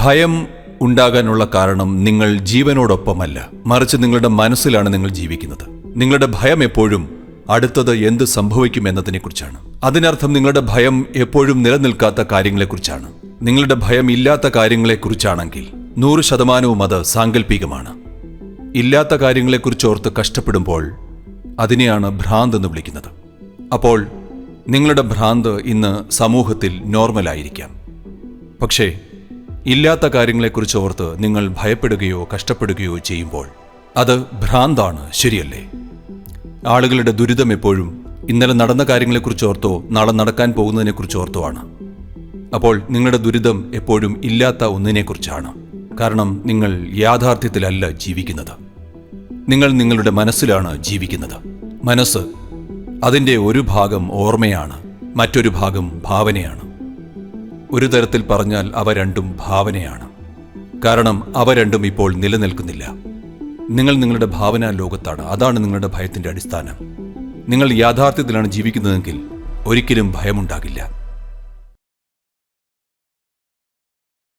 ഭയം ഉണ്ടാകാനുള്ള കാരണം നിങ്ങൾ ജീവനോടൊപ്പമല്ല. മറിച്ച് നിങ്ങളുടെ മനസ്സിലാണ് നിങ്ങൾ ജീവിക്കുന്നത്. നിങ്ങളുടെ ഭയം എപ്പോഴും അടുത്തത് എന്ത് സംഭവിക്കും എന്നതിനെക്കുറിച്ചാണ്. അതിനർത്ഥം നിങ്ങളുടെ ഭയം എപ്പോഴും നിലനിൽക്കാത്ത കാര്യങ്ങളെക്കുറിച്ചാണ്. നിങ്ങളുടെ ഭയം ഇല്ലാത്ത കാര്യങ്ങളെക്കുറിച്ചാണെങ്കിൽ നൂറ് ശതമാനവും അത് സാങ്കല്പികമാണ് ഇല്ലാത്ത കാര്യങ്ങളെക്കുറിച്ച് ഓർത്ത് കഷ്ടപ്പെടുമ്പോൾ അതിനെയാണ് ഭ്രാന്ത് എന്ന് വിളിക്കുന്നത്. അപ്പോൾ നിങ്ങളുടെ ഭ്രാന്ത് ഇന്ന് സമൂഹത്തിൽ നോർമലായിരിക്കാം. പക്ഷേ ഇല്ലാത്ത കാര്യങ്ങളെക്കുറിച്ച് ഓർത്ത് നിങ്ങൾ ഭയപ്പെടുകയോ കഷ്ടപ്പെടുകയോ ചെയ്യുമ്പോൾ അത് ഭ്രാന്താണ് ശരിയല്ലേ? ആളുകളുടെ ദുരിതം എപ്പോഴും ഇന്നലെ നടന്ന കാര്യങ്ങളെക്കുറിച്ച് ഓർത്തോ നാളെ നടക്കാൻ പോകുന്നതിനെക്കുറിച്ച് ഓർത്തോ ആണ്. അപ്പോൾ നിങ്ങളുടെ ദുരിതം എപ്പോഴും ഇല്ലാത്ത ഒന്നിനെക്കുറിച്ചാണ്. കാരണം നിങ്ങൾ യാഥാർത്ഥ്യത്തിലല്ല ജീവിക്കുന്നത്. നിങ്ങൾ നിങ്ങളുടെ മനസ്സിലാണ് ജീവിക്കുന്നത്. മനസ്സ് അതിന്റെ ഒരു ഭാഗം ഓർമ്മയാണ് മറ്റൊരു ഭാഗം ഭാവനയാണ്. ഒരു തരത്തിൽ പറഞ്ഞാൽ അവ രണ്ടും ഭാവനയാണ്. കാരണം അവ രണ്ടും ഇപ്പോൾ നിലനിൽക്കുന്നില്ല. നിങ്ങൾ നിങ്ങളുടെ ഭാവനാ ലോകത്താണ്. അതാണ് നിങ്ങളുടെ ഭയത്തിന്റെ അടിസ്ഥാനം. നിങ്ങൾ യാഥാർത്ഥ്യത്തിലാണ് ജീവിക്കുന്നതെങ്കിൽ ഒരിക്കലും ഭയമുണ്ടാകില്ല.